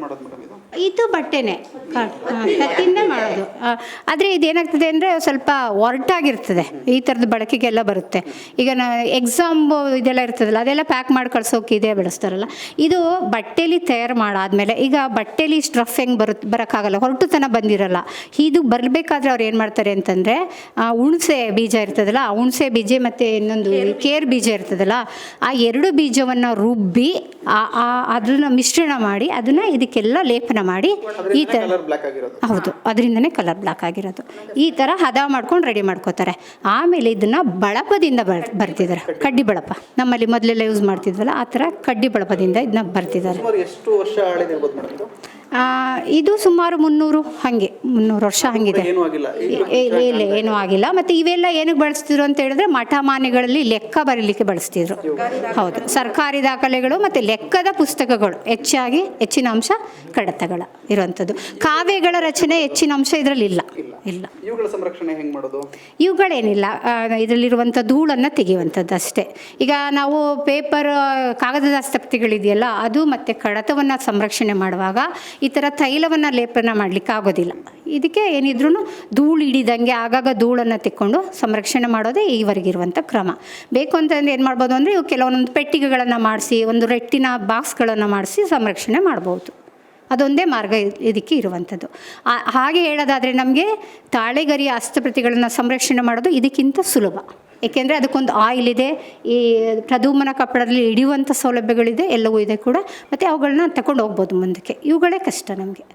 ಮಾಡೋದು ಮೇಡಮ್ ಇದು? ಬಟ್ಟೆನೆ ಬಟ್ಟೆನೇ. ಕ- ಮಾಡೋದು ಆದರೆ ಇದೇನಾಗ್ತದೆ ಅಂದರೆ ಸ್ವಲ್ಪ ಒರಟಾಗಿರ್ತದೆ. ಈ ಥರದ ಬಳಕೆಗೆಲ್ಲ ಬರುತ್ತೆ. ಈಗ ನಾ ಎಕ್ಸಾಮ್ ಇದೆಲ್ಲ ಇರ್ತದಲ್ಲ ಅದೆಲ್ಲ ಪ್ಯಾಕ್ ಮಾಡಿ ಕಳ್ಸೋಕೆ ಇದೇ ಬೆಳೆಸ್ತಾರಲ್ಲ. ಇದು ಬಟ್ಟೆಲಿ ತಯಾರು ಮಾಡಾದ್ಮೇಲೆ ಈಗ ಬಟ್ಟೆಲಿ ಸ್ಟ್ರಫ್ ಹೆಂಗೆ ಬರುತ್ತೆ ಬರೋಕ್ಕಾಗಲ್ಲ. ಹೊರಟುತನ ಬಂದಿರಲ್ಲ. ಇದು ಬರಬೇಕಾದ್ರೆ ಅವ್ರು ಏನು ಮಾಡ್ತಾರೆ ಅಂತಂದರೆ ಹುಣಸೆ ಬೀಜ ಇರ್ತದಲ್ಲ ಆ ಹುಣಸೆ ಬೀಜ ಮತ್ತು ಇನ್ನೊಂದು ಕೇರ್ ಬೀಜ ಇರ್ತದಲ್ಲ ಆ ಎರಡು ಬೀಜವನ್ನು ರುಬ್ಬಿ ಆ- ಅದನ್ನು ಮಿಶ್ರಣ ಮಾಡಿ ಅದನ್ನು ಇದಕ್ಕೆಲ್ಲ ಲೇಪನ ಮಾಡಿ ಈ ಥರ ಹೌದು. ಅದರಿಂದ ಅದರಿಂದನೇ ಕಲರ್ ಬ್ಲಾಕ್ ಆಗಿರೋದು. ಈ ಥರ ಹದ ಮಾಡ್ಕೊಂಡು ರೆಡಿ ಮಾಡ್ಕೋತಾರೆ. ಆಮೇಲೆ ಇದನ್ನು ಬಳಪದಿಂದ ಬರ್, ಬರ್ತಿದ್ದಾರೆ. ಕಡ್ಡಿ ಬಳಪ. ನಮ್ಮಲ್ಲಿ ಮೊದಲೆಲ್ಲ ಯೂಸ್ ಮಾಡ್ತಿದ್ವಲ್ಲ, ಆ ಥರ ಕಡ್ಡಿ ಬಳಪದಿಂದ ಇದನ್ನ ಬರ್ತಿದ್ದಾರೆ. ಇದು ಸುಮಾರು ಮುನ್ನೂರು ಹಾಗೆ ಮುನ್ನೂರು ವರ್ಷ ಹಂಗಿದೆ. ಏನೂ ಆಗಿಲ್ಲ ಈಗ ಇಲ್ಲ ಇಲ್ಲ ಏನೂ ಆಗಿಲ್ಲ. ಮತ್ತು ಇವೆಲ್ಲ ಏನಕ್ಕೆ ಬಳಸ್ತಿದ್ರು ಅಂತ ಹೇಳಿದ್ರೆ ಮಠಮಾನ್ಯಗಳಲ್ಲಿ ಲೆಕ್ಕ ಬರೀಲಿಕ್ಕೆ ಬಳಸ್ತಿದ್ರು. ಹೌದು ಸರ್ಕಾರಿ ದಾಖಲೆಗಳು ಮತ್ತು ಲೆಕ್ಕದ ಪುಸ್ತಕಗಳು ಹೆಚ್ಚಾಗಿ ಹೆಚ್ಚಿನ ಅಂಶ ಕಡತಗಳ ಇರುವಂಥದ್ದು. ಕಾವ್ಯಗಳ ರಚನೆ ಹೆಚ್ಚಿನ ಅಂಶ ಇದರಲ್ಲಿ ಇಲ್ಲ. ಇಲ್ಲ. ಇವುಗಳ ಸಂರಕ್ಷಣೆ ಹೆಂಗೆ ಮಾಡೋದು? ಇವುಗಳೇನಿಲ್ಲ. ಇದರಲ್ಲಿರುವಂಥ ಧೂಳನ್ನು ತೆಗೆಯುವಂಥದ್ದು ಅಷ್ಟೇ. ಈಗ ನಾವು ಪೇಪರ್ ಕಾಗದದ ಆಸ್ತಪ್ತಿಗಳಿದೆಯಲ್ಲ ಅದು ಮತ್ತು ಕಡತವನ್ನು ಸಂರಕ್ಷಣೆ ಮಾಡುವಾಗ ಈ ಥರ ತೈಲವನ್ನು ಲೇಪನ ಮಾಡಲಿಕ್ಕೆ ಆಗೋದಿಲ್ಲ. ಇದಕ್ಕೆ ಏನಿದ್ರೂ ಧೂಳು ಹಿಡಿದಂಗೆ ಆಗಾಗ ಧೂಳನ್ನು ತೆಕ್ಕೊಂಡು ಸಂರಕ್ಷಣೆ ಮಾಡೋದೇ ಈವರೆಗಿರುವಂಥ ಕ್ರಮ. ಬೇಕು ಅಂತಂದ್ರೆ ಏನು ಮಾಡ್ಬೋದು ಅಂದರೆ ಇವು ಕೆಲವೊಂದು ಪೆಟ್ಟಿಗೆಗಳನ್ನು ಮಾಡಿಸಿ ಒಂದು ರೆಟ್ಟಿನ ಬಾಕ್ಸ್ಗಳನ್ನು ಮಾಡಿಸಿ ಸಂರಕ್ಷಣೆ ಮಾಡ್ಬೋದು. ಅದೊಂದೇ ಮಾರ್ಗ ಇದಕ್ಕೆ ಇರುವಂಥದ್ದು. ಹಾಗೆ ಹೇಳೋದಾದರೆ ನಮಗೆ ತಾಳೆಗರಿಯ ಹಸ್ತಪ್ರತಿಗಳನ್ನು ಸಂರಕ್ಷಣೆ ಮಾಡೋದು ಇದಕ್ಕಿಂತ ಸುಲಭ. ಏಕೆಂದರೆ ಅದಕ್ಕೊಂದು ಆಯಿಲ್ ಇದೆ, ಈ ಪ್ರಧೂಮನ ಕಪ್ಪಡದಲ್ಲಿ ಹಿಡಿಯುವಂಥ ಸೌಲಭ್ಯಗಳಿದೆ, ಎಲ್ಲವೂ ಇದೆ ಕೂಡ. ಮತ್ತು ಅವುಗಳನ್ನ ತಗೊಂಡು ಹೋಗ್ಬೋದು ಮುಂದಕ್ಕೆ. ಇವುಗಳೇ ಕಷ್ಟ ನಮಗೆ.